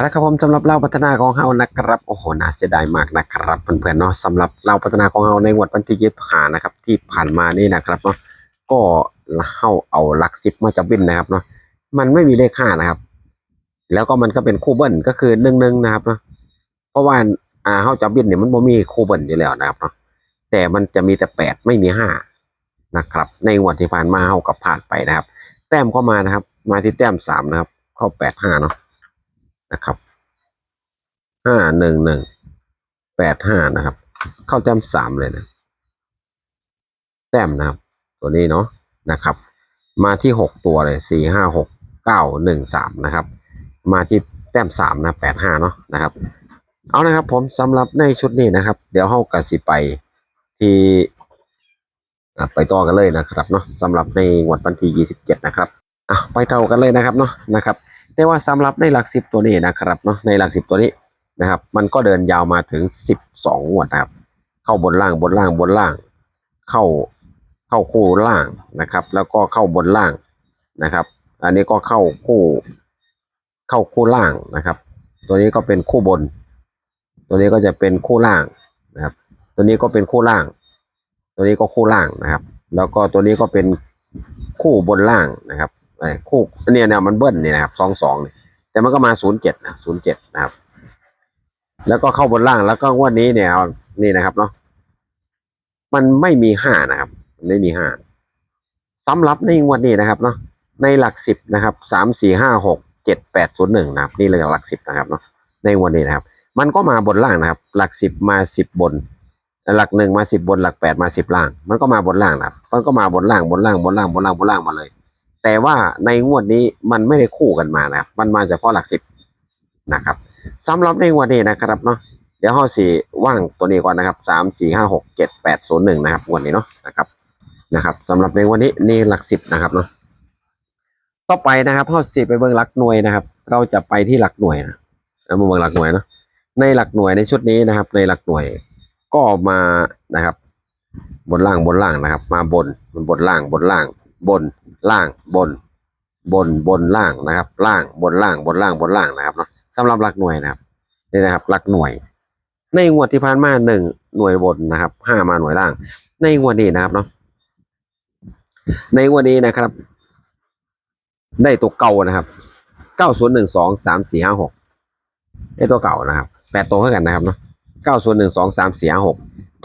เอาละครับผมสำหรับเราพัฒนาของเฮานะครับ โอ้โหน่าเสียดายมากนะครับเพื่อนๆเนาะสำหรับเราพัฒนาของเฮาในวดวันที่ยี่สิบห้านะครับ ที่ผ่านมานี่นะครับเนาะก็เฮาเอาหลักสิบมาจับวินนะครับเนาะมันไม่มีเลขห้านะครับ แล้วก็มันก็เป็นคู่เบิ้ลก็คือหนึ่งหนึ่งนะครับเนาะเพราะว่าอ่าเฮาจับวินเนี่ยมันบ่มีคู่เบิ้ลอยู่แล้วนะครับเนาะแต่มันจะมีแต่แปดไม่มีห้านะครับ ในงวดที่ผ่านมาเฮากับผ่านไปนะครับ แต้มก็มานะครับ มาที่แต้มสามนะครับ เข้าแปดห้าเนาะ นะครับห้าหนึ่งหนึ่งแปดห้านะครับ เข้าแต้มสามเลยนะแต้มนะครับ ตัวนี้เนาะนะครับ มาที่หกตัวเลยสี่ห้าหกเก้าหนึ่งสามนะครับ มาที่แต้มสามนะแปดห้าเนาะนะครับ เอานะครับ ผมสำหรับในชุดนี้นะครับ เดี๋ยวเฮากสิไปที่ไปต่อกันเลยนะครับเนาะสำหรับในงวดวันที่ยี่สิบเจ็ดนะครับอะไปเท่ากันเลยนะครับเนาะนะครับ แต่ว่าสำหรับในหลักสิบตัวนี้นะครับเนาะในหลักสิบตัวนี้นะครับ มันก็เดินยาวมาถึงสิบสองงวดนะครับ เข้าบนล่างบนล่างบนล่าง เข้าเข้าคู่ล่างนะครับ แล้วก็เข้าบนล่างนะครับ อันนี้ก็เข้าคู่ เข้าคู่ล่างนะครับ ตัวนี้ก็เป็นคู่บน ตัวนี้ก็จะเป็นคู่ล่างนะครับ ตัวนี้ก็เป็นคู่ล่าง ตัวนี้ก็คู่ล่างนะครับ แล้วก็ตัวนี้ก็เป็นคู่บนล่างนะครับ คู่เนี่ยเนี่ยมันเบิ้ลเนี่ยนะครับสองสองเนี่ยแต่มันก็มาศูนย์เจ็ดนะศูนย์เจ็ดนะครับ แล้วก็เข้าบนล่างแล้วก็งวดนี้เนี่ยนี่นะครับเนาะมันไม่มีห้านะครับมันไม่มีห้าสำหรับในงวดนี้นะครับเนาะในหลักสิบนะครับสามสี่ห้าหกเจ็ดแปดศูนย์หนึ่งนะครับ นี่เลยหลักสิบนะครับเนาะในงวดนี้นะครับ มันก็มาบนล่างนะครับ หลักสิบมาสิบบนหลักหนึ่งมาสิบบนหลักแปดมาสิบล่าง มันก็มาบนล่างนะครับมันก็มาบนล่างบนล่างบนล่างบนล่างบนล่างมาเลย แต่ว่าในงวดนี้มันไม่ได้คู่กันมานะครับ มันมาเฉพาะหลักสิบนะครับสำหรับในงวดนี้นะครับเนาะเดี๋ยวห้อสี่ว่างตัวนี้ก่อนนะครับสามสี่ห้าหกเจ็ดแปดศูนย์หนึ่งนะครับงวดนี้เนาะนะครับนะครับสำหรับในวันนี้นี่หลักสิบนะครับเนาะต่อไปนะครับห้อสี่ไปเบิ่งหลักหน่วยนะครับ เราจะไปที่หลักหน่วยนะเอามาเบิ่งหลักหน่วยเนาะในหลักหน่วยในชุดนี้นะครับ ในหลักหน่วยก็มานะครับ บนล่างบนล่างนะครับ มาบนบนล่างบนล่าง บนล่างบน บนบนล่างนะครับ ล่างบนล่างบนล่างบนล่างนะครับเนาะสำหรับหลักหน่วยนะครับนี่นะครับหลักหน่วย ในงวดที่ผ่านมาหนึ่งหน่วยบนนะครับห้ามาหน่วยล่าง ในงวดนี้นะครับเนาะในงวดนี้นะครับ ได้ตัวเก่านะครับเก้าศูนย์หนึ่งสองสามสี่ห้าหกได้ตัวเก่านะครับแปดตัวเท่ากันนะครับเนาะเก้าศูนย์หนึ่งสองสามสี่ห้าหก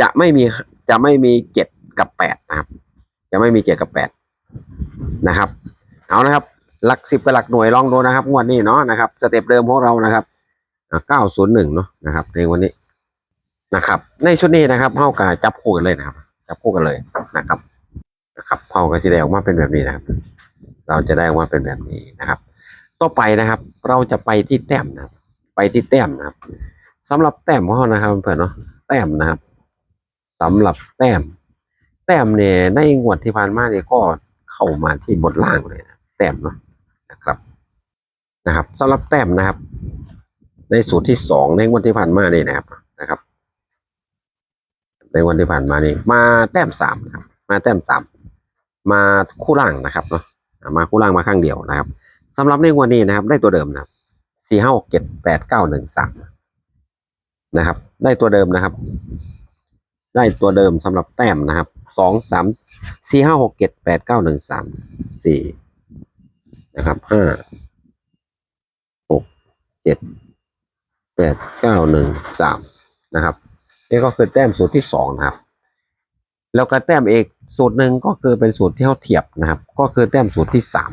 จะไม่มีจะไม่มีเจ็ดกับแปดนะครับ จะไม่มีเจ็ดกับแปด นะครับ เอานะครับ หลักสิบกับหลักหน่วยลองดูนะครับ งวดนี้เนาะนะครับสเต็ปเดิมของเรานะครับเก้าศูนย์หนึ่งเนาะนะครับในวันนี้นะครับ ในชุดนี้นะครับเท่ากับจับคู่กันเลยนะครับจับคู่กันเลยนะครับนะครับเท่ากับสีแดงออกมาเป็นแบบนี้นะครับ เราจะได้ออกมาเป็นแบบนี้นะครับ ต่อไปนะครับ เราจะไปที่แต้มนะครับ ไปที่แต้มนะครับสำหรับแต้มของเรานะครับเพื่อนเนาะแต้มนะครับสำหรับแต้ม แต้มเนี่ยในงวดที่ผ่านมาเนี่ยก็ เข้ามาที่บนล่างเลยนะแต้มเนาะนะครับนะครับสำหรับแต้มนะครับ ในสูตรที่สองในงวดที่ผ่านมานี่นะครับนะครับ ในวันที่ผ่านมานี่มาแต้มสามนะครับ มาแต้มสามมาคู่ล่างนะครับเนาะมาคู่ล่างมาข้างเดียวนะครับสำหรับในวันนี้นะครับ ได้ตัวเดิมนะครับสี่ห้าหกเจ็ดแปดเก้าหนึ่งสามนะครับ ได้ตัวเดิมนะครับ ได้ตัวเดิมสำหรับแต้มนะครับ สองสามสี่ห้าหกเจ็ดแปดเก้าหนึ่งสามสี่นะครับห้าหกเจ็ดแปดเก้าหนึ่งสามนะครับนี่ก็คือแต้มสูตรที่สองนะครับ แล้วก็แต้มเอกสูตรหนึ่งก็คือเป็นสูตรที่เขาเทียบนะครับ ก็คือแต้มสูตรที่สาม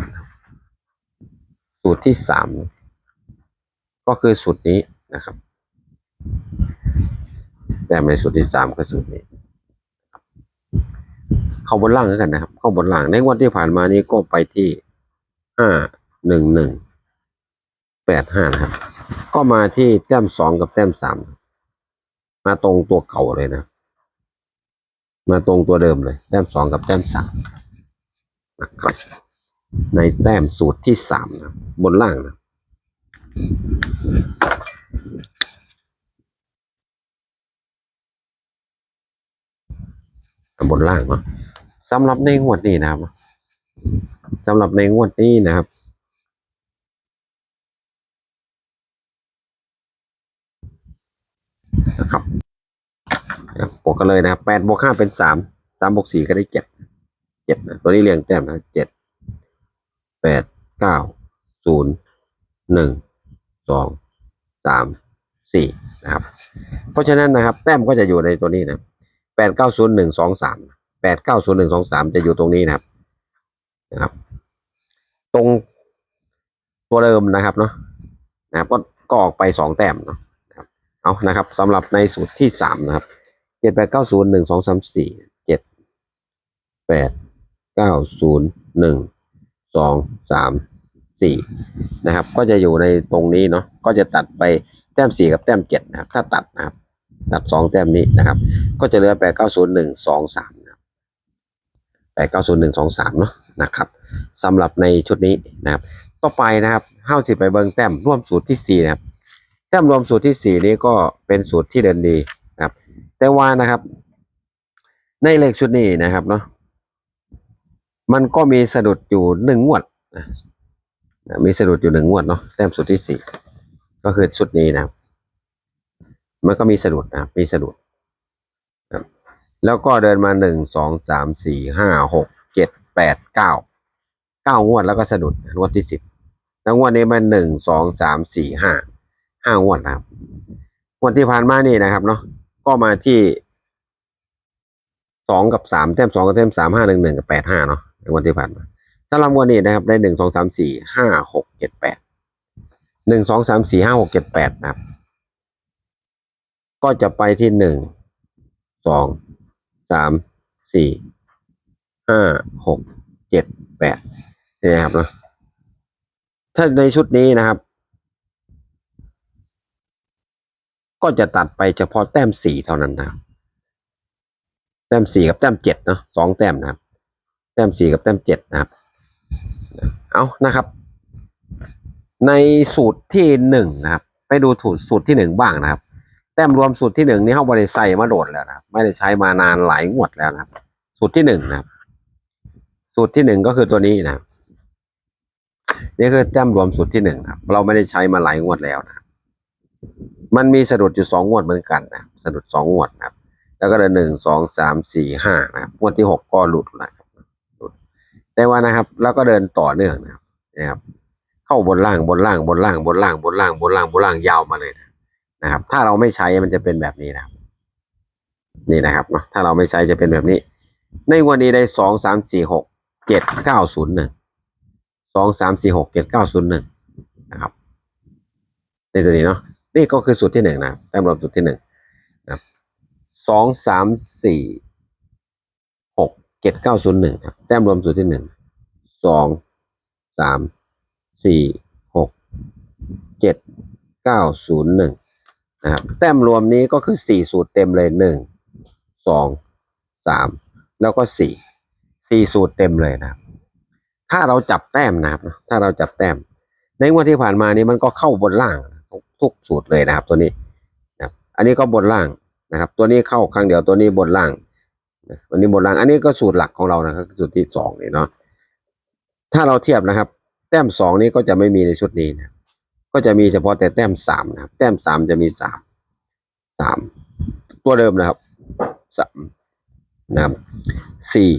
สูตรที่สามก็คือสูตรนี้นะครับ แต้มในสูตรที่สามคือสูตรนี้ เข้าบนล่างแล้วกันนะครับ เข้าบนล่างในวันที่ผ่านมานี้ก็ไปที่ห้าหนึ่งหนึ่งแปดห้านะครับ ก็มาที่แต้มสองกับแต้มสามมาตรงตัวเก่าเลยนะ มาตรงตัวเดิมเลย แต้มสองกับแต้มสามนะครับในแต้มสูตรที่สามนะบนล่างนะบนล่างเนาะ สำหรับในงวดนี้นะครับสำหรับในงวดนี้นะครับ นะครับบวกกันเลยนะครับแปดบวกห้าเป็นสามสามบวกสี่ก็ได้เจ็ดเจ็ดตัวนี้เรียงแต้มนะเจ็ดแปดเก้าศูนย์หนึ่งสองสามสี่นะครับ เพราะฉะนั้นนะครับ แต้มก็จะอยู่ในตัวนี้นะแปดเก้าศูนย์หนึ่งสองสาม แปดเก้าศูนย์หนึ่งสองสามจะอยู่ตรงนี้นะครับนะครับ ตรงตัวเดิมนะครับเนาะนะครับก็ก็ออกไปสองแต้มเนาะนะครับเอานะครับสำหรับในสูตรที่สามนะครับเจ็ดแปดเก้าศูนย์หนึ่งสองสามสี่เจ็ดแปดเก้าศูนย์หนึ่งสองสามสี่นะครับ ก็จะอยู่ในตรงนี้เนาะก็จะตัดไปแต้มสี่กับแต้มเจ็ดนะครับ ถ้าตัดนะครับ ตัดสองแต้มนี้นะครับ ก็จะเหลือแปดเก้าศูนย์หนึ่งสองสาม แปดเก้าศูนย์หนึ่งสองสามเนาะนะครับสำหรับในชุดนี้นะครับต่อไปนะครับเฮ้าสิบไปเบิงแต้มร่วมสูตรที่สี่นะครับ แต้มรวมสูตรที่สี่นี้ก็เป็นสูตรที่เดินดีนะครับ แต่ว่านะครับ ในเลขชุดนี้นะครับเนาะมันก็มีสะดุดอยู่หนึ่งงวดนะมีสะดุดอยู่หนึ่งงวดเนาะแต้มสูตรที่สี่ก็คือชุดนี้นะครับมันก็มีสะดุดนะมีสะดุด แล้วก็เดินมาหนึ่งสองสามสี่ห้าหกเจ็ดแปดเก้าเก้างวดแล้วก็สะดุดงวดที่สิบแล้วงวดนี้มันหนึ่งสองสามสี่ห้าห้างวดนะครับงวดที่ผ่านมานี่นะครับเนาะก็มาที่สองกับสามแต้มสองกับแต้มสามห้าหนึ่งหนึ่งกับแปดห้าเนาะในงวดที่ผ่านมาสำหรับงวดนี้นะครับได้หนึ่งสองสามสี่ห้าหกเจ็ดแปดหนึ่งสองสามสี่ห้าหกเจ็ดแปดนะครับ ก็จะไปที่หนึ่งสอง สามสี่ห้าหกเจ็ดแปดนี่ครับเนาะถ้าในชุดนี้นะครับ ก็จะตัดไปเฉพาะแต้มสี่เท่านั้นนะแต้มสี่กับแต้มเจ็ดเนาะสองแต้มนะครับ แต้มสี่กับแต้มเจ็ดนะครับ เอานะครับ ในสูตรที่หนึ่งนะครับ ไปดูถูสูตรที่หนึ่งบ้างนะครับ แต้มรวมสูตรที่หนึ่งนี่เขาบริใส่มาโดดแล้วนะครับไม่ได้ใช้มานานหลายงวดแล้วนะครับสูตรที่หนึ่งนะครับสูตรที่หนึ่งก็คือตัวนี้นะนี่คือแต้มรวมสูตรที่หนึ่งครับ เราไม่ได้ใช้มาหลายงวดแล้วนะครับมันมีสะดุดอยู่สองงวดเหมือนกันนะสะดุดสองงวดนะครับ แล้วก็เดินหนึ่งสองสามสี่ห้านะงวดที่หกก็หลุดนะครับหลุดแต่ว่านะครับ แล้วก็เดินต่อเนื่องนะครับนะครับเข้าบนล่างบนล่างบนล่างบนล่างบนล่างบนล่างบนล่างยาวมาเลยนะ ครับ ถ้าเราไม่ใช้มันจะเป็นแบบนี้นะครับ นี่นะครับเนาะถ้าเราไม่ใช้จะเป็นแบบนี้ ในวันนี้ได้สองสามสี่หกเจ็ดเก้าศูนย์หนึ่งสองสามสี่หกเจ็ดเก้าศูนย์หนึ่งนะครับในตัวนี้เนาะนี่ก็คือสูตรที่หนึ่งนะแต้มรวมสูตรที่หนึ่งนะสองสามสี่หกเจ็ดเก้าศูนย์หนึ่งแต้มรวมสูตรที่หนึ่งสองสามสี่หกเจ็ดเก้าศูนย์หนึ่ง นะครับแต้มรวมนี้ก็คือสี่สูตรเต็มเลยหนึ่งสองสามแล้วก็สี่สี่สูตรเต็มเลยนะครับ ถ้าเราจับแต้มนะครับ ถ้าเราจับแต้ม ในงวดที่ผ่านมานี้มันก็เข้าบนล่างทุกสูตรเลยนะครับ ตัวนี้นะครับ อันนี้ก็บนล่างนะครับ ตัวนี้เข้าครั้งเดียวตัวนี้บนล่างนะวันนี้บนล่าง อันนี้ก็สูตรหลักของเรานะครับสูตรที่สองนี่เนาะถ้าเราเทียบนะครับ แต้มสองนี้ก็จะไม่มีในชุดนี้นะ ก็จะมีเฉพาะแต่แต้มสามนะครับ แต้มสามจะมีสามสามตัวเดิมนะครับสามนะครับสี่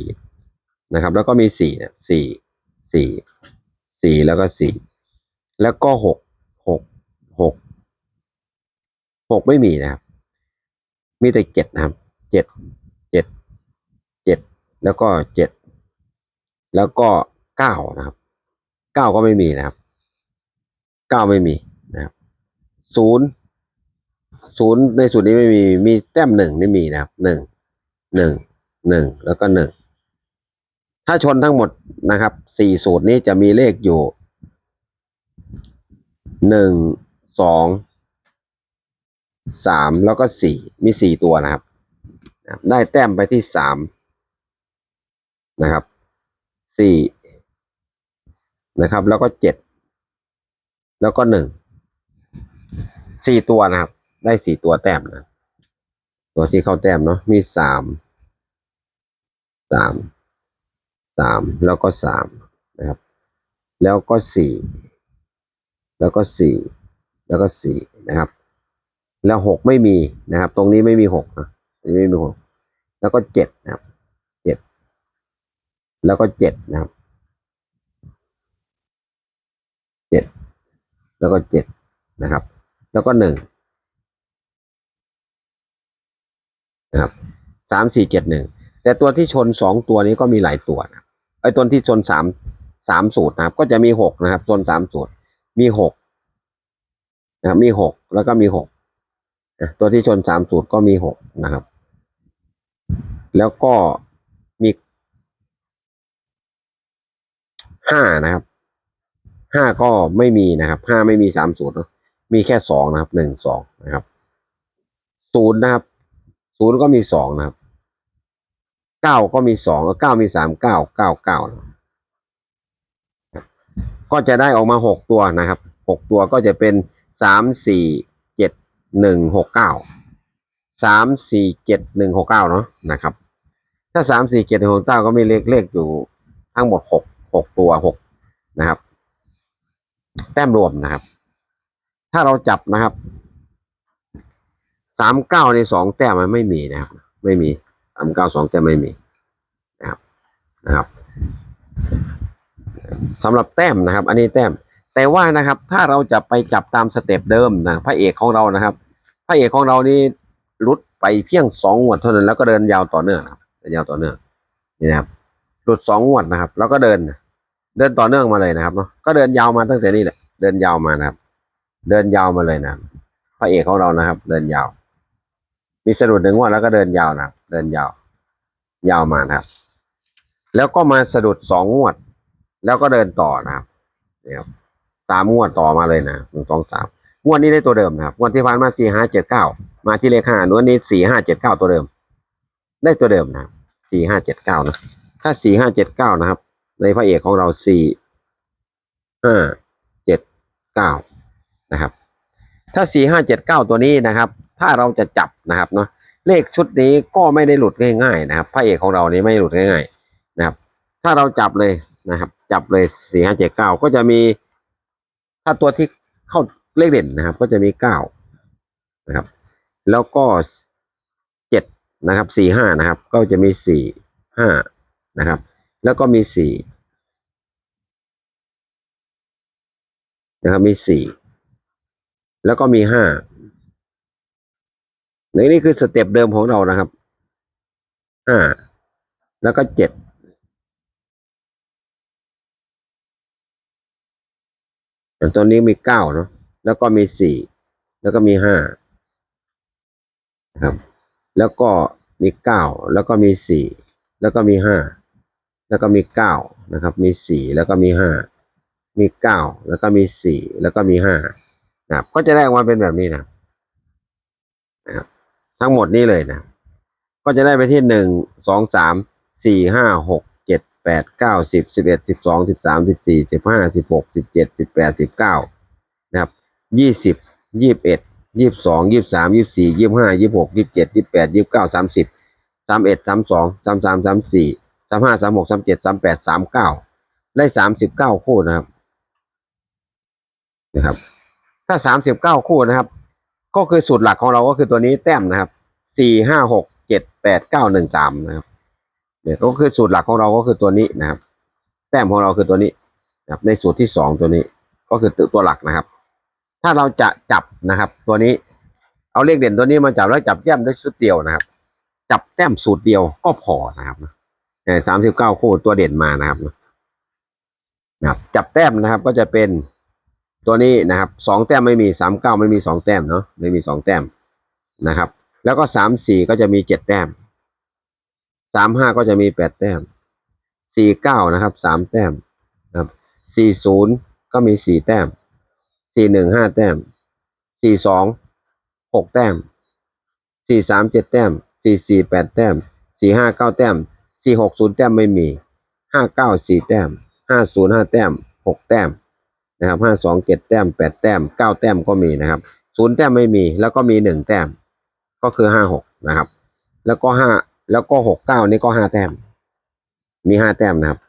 นะครับ แล้วก็มีสี่นะสี่สี่สี่แล้วก็สี่แล้วก็หกหกหกหกไม่มีนะครับ มีแต่เจ็ดนะครับเจ็ดเจ็ดเจ็ดแล้วก็เจ็ดแล้วก็เก้านะครับเก้าก็ไม่มีนะครับ เก้าไม่มีนะครับศูนย์ศูนย์ในสูตรนี้ไม่มีมีแต้มหนึ่งนี่มีนะครับหนึ่งหนึ่งหนึ่งแล้วก็หนึ่งถ้าชนทั้งหมดนะครับสี่สูตรนี้จะมีเลขอยู่หนึ่งสองสามแล้วก็สี่มีสี่ตัวนะครับนะครับได้แต้มไปที่สามนะครับสี่นะครับ แล้วก็เจ็ด แล้วก็หนึ่งสี่ตัวนะครับ ได้สี่ตัวแต้มนะตัวที่เข้าแต้มเนาะมีสามสามสามแล้วก็สามนะครับ แล้วก็สี่แล้วก็สี่แล้วก็สี่นะครับ แล้วหกไม่มีนะครับ ตรงนี้ไม่มีหกนะนี้ไม่มีหกแล้วก็เจ็ดนะครับเจ็ดแล้วก็เจ็ดนะครับเจ็ด แล้วก็เจ็ดนะครับ แล้วก็หนึ่งนะครับสามสี่เจ็ดหนึ่งแต่ตัวที่ชนสองตัวนี้ก็มีหลายตัวนะไอ้ตัวที่ชนสามสามสูตรนะครับ ก็จะมีหกนะครับชนสามสูตร มีหกนะครับมีหกแล้วก็มีหกตัวที่ชนสามสูตรก็มีหกนะครับ แล้วก็มีห้านะครับ ห้าก็ไม่มีนะครับห้าไม่มีสามสูตรเนอะมีแค่สองนะครับหนึ่งสองนะครับศูนย์นะครับศูนย์ก็มีสองนะครับเก้าก็มีสองเก้ามีสามเก้าเก้าเก้าก็จะได้ออกมาหกตัวนะครับหกตัวก็จะเป็นสามสี่เจ็ดหนึ่งหกเก้าสามสี่เจ็ดหนึ่งหกเก้าเนาะนะครับ ถ้าสามสี่เจ็ดหนึ่งหกเก้าก็มีเลขเลขอยู่ทั้งหมดหกหกตัวหกนะครับ แต้มรวมนะครับ ถ้าเราจับนะครับสามเก้าในสองแต้มมันไม่มีนะครับ ไม่มีสามเก้าสองแต้มไม่มีนะครับนะครับสำหรับแต้มนะครับ อันนี้แต้ม แต่ว่านะครับ ถ้าเราจะไปจับตามสเต็ปเดิมนะพระเอกของเรานะครับ พระเอกของเรานี่รุดไปเพียงสองงวดเท่านั้นแล้วก็เดินยาวต่อเนื่องครับเดินยาวต่อเนื่องนี่นะครับหลุดสองงวดนะครับ แล้วก็เดิน เดินต่อเนื่องมาเลยนะครับเนาะก็เดินยาวมาตั้งแต่นี่แหละ เดินยาวมานะครับ เดินยาวมาเลยนะพระเอกของเรานะครับ เดินยาว มีสะดุดหนึ่งงวดแล้วก็เดินยาวนะเดินยาว ยาวมานะครับ แล้วก็มาสะดุดสองงวด แล้วก็เดินต่อนะครับเนี่ครับสามงวดต่อมาเลยนะหนึ่งสองสามงวดนี้ได้ตัวเดิมนะครับงวดที่ผ่านมาสี่ห้าเจ็ดเก้ามาที่เลขห้านวดนี้สี่ห้าเจ็ดเก้าตัวเดิม ได้ตัวเดิมนะครับสี่ห้าเจ็ดเก้านะถ้าสี่ห้าเจ็ดเก้านะครับ ในพระเอกของเราสี่ห้า เก้านะครับ ถ้าสี่ห้าเจ็ดเก้าตัวนี้นะครับ ถ้าเราจะจับนะครับเนาะเลขชุดนี้ก็ไม่ได้หลุดง่ายๆนะครับพระเอกของเรานี้ไม่หลุดง่ายๆนะครับ ถ้าเราจับเลยนะครับ จับเลยสี่ห้าเจ็ดเก้าก็จะมี ถ้าตัวที่เข้าเลขเด่นนะครับ ก็จะมีเก้านะครับ แล้วก็เจ็ดนะครับสี่ห้านะครับ ก็จะมีสี่ห้านะครับ แล้วก็มีสี่ นะครับ มีสี่แล้วก็มีห้าในนี่คือสเต็ปเดิมของเรานะครับห้าแล้วก็เจ็ดอย่ตัวนี้มีเก้าเนาะแล้วก็มีสี่แล้วก็มีห้าครับ แล้วก็มีเก้าแล้วก็มีสี่แล้วก็มีห้าแล้วก็มีเก้านะครับ มีสี่แล้วก็มีห้า มีเก้าแล้วก็มีสี่แล้วก็มีห้านะครับ ก็จะได้ออกมาเป็นแบบนี้นะครับนะครับ ทั้งหมดนี้เลยนะ ก็จะได้ไปที่หนึ่งสองสามสี่ห้าหกเจ็ดแปดเก้าสิบสิบเอ็ดสิบสองสิบสามสิบสี่สิบห้าสิบหกสิบเจ็ดสิบแปดสิบเก้านะครับยี่สิบยี่สิบเอ็ดยี่สิบสองยี่สิบสามยี่สิบสี่ยี่สิบห้ายี่สิบหกยี่สิบเจ็ดยี่สิบแปดยี่สิบเก้าสามสิบสามเอ็ดสามสองสามสามสามสี่สามห้าสามหกสามเจ็ดสามแปดสามเก้าได้สามสิบเก้าคู่นะครับ นะครับ ถ้าสามสิบเก้าคู่นะครับ ก็คือสูตรหลักของเราก็คือตัวนี้แต้มนะครับสี่ห้าหกเจ็ดแปดเก้าหนึ่งสามนะครับเนี่ยก็คือสูตรหลักของเราก็คือตัวนี้นะครับ แต้มของเราคือตัวนี้นะครับ ในสูตรที่สองตัวนี้ ก็คือตัวหลักนะครับ ถ้าเราจะจับนะครับ ตัวนี้เอาเลขเด่นตัวนี้มาจับแล้วจับแต้มด้วยชุดเดียวนะครับ จับแต้มสูตรเดียวก็พอนะครับสามสิบเก้าคู่ตัวเด่นมานะครับนะครับ จับแต้มนะครับก็จะเป็น ตัวนี้นะครับสองแต้มไม่มีสามเก้าไม่มีสองแต้มเนาะไม่มีสองแต้มนะครับ แล้วก็สามสี่ก็จะมีเจ็ดแต้มสามห้าก็จะมีแปดแต้มสี่เก้านะครับสามแต้มนะครับสี่ศูนย์ก็มีสี่แต้มสี่หนึ่งห้าแต้มสี่สองหกแต้มสี่สามเจ็ดแต้มสี่สี่แปดแต้มสี่ห้าเก้าแต้มสี่หกศูนย์แต้มไม่มีห้าเก้าสี่แต้มห้าศูนย์ห้าแต้มหกแต้ม นะครับห้าสองเจ็ดแต้มแปดแต้มเก้าแต้มก็มีนะครับศูนย์แต้มไม่มีแล้วก็มีหนึ่งแต้มก็คือห้าหกนะครับ แล้วก็ห้าแล้วก็หกเก้านี่ก็ห้าแต้ม มีห้าแต้มนะครับ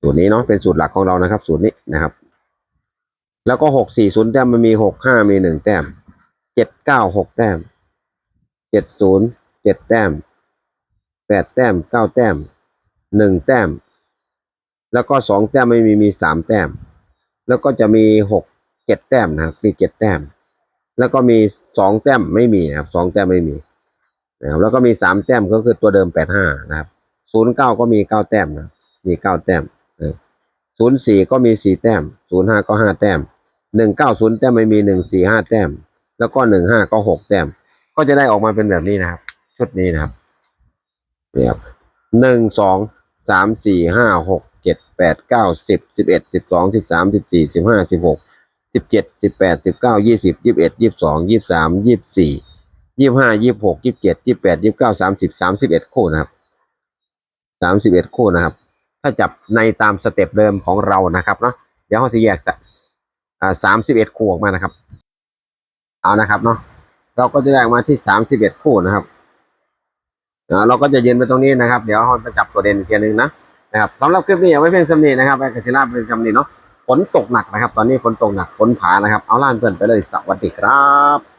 สูตรนี้เนาะเป็นสูตรหลักของเรานะครับ สูตรนี้นะครับ แล้วก็หกสี่ศูนย์แต้มมันมีหกห้ามีหนึ่งแต้มเจ็ดเก้าหกแต้มเจ็ดศูนย์เจ็ดแต้มแปดแต้มเก้าแต้มหนึ่งแต้ม แล้วก็สองแต้มไม่มีมีสามแต้ม แล้วก็จะมีหกเจ็ดแต้มนะครับมีเจ็ดแต้ม แล้วก็มีสองแต้มไม่มีนะครับสองแต้มไม่มีนะครับแล้วก็มีสามแต้มก็คือตัวเดิมแปดห้านะครับศูนย์เก้าก็มีเก้าแต้มนะมีเก้าแต้มศูนย์สี่ก็มีสี่แต้มศูนย์ห้าก็ห้าแต้มหนึ่งเก้าศูนย์แต้มไม่มีหนึ่งสี่ห้าแต้ม แล้วก็หนึ่งห้าก็หกแต้ม ก็จะได้ออกมาเป็นแบบนี้นะครับ ชุดนี้นะครับนี่ครับหนึ่งสองสามสี่ห้าหก เจ็ดแปดเก้าสิบสิบเอ็ดสิบสองสิบสามสิบสี่สิบห้าสิบหกสิบเจ็ดสิบแปดสิบเก้ายี่สิบยี่สิบเอ็ดยี่สิบสองยี่สิบสามยี่สิบสี่ยี่สิบห้ายี่สิบหกยี่สิบเจ็ดยี่สิบแปดยี่สิบเก้าสามสิบสามสิบเอ็ดคู่นะครับสามสิบเอ็ดคู่นะครับ ถ้าจับในตามสเต็ปเดิมของเรานะครับเนาะเดี๋ยวเขาจะแยกสาสามสิบเอ็ดคู่ออกมานะครับ เอานะครับเนาะเราก็จะได้ออกมาที่สามสิบเอ็ดคู่นะครับเราก็จะยืนไปตรงนี้นะครับ เดี๋ยวเราจะจับตัวเด่นอีกทีหนึงนะ นะครับสำหรับคลิปนี้เอาไว้เพียงสำนีนะครับไอ้กสิราเป็นคำนี้เนาะฝนตกหนักนะครับ ตอนนี้ฝนตกหนักฝนผานะครับ เอาล่านเพื่อนไปเลยสวัสดีครับ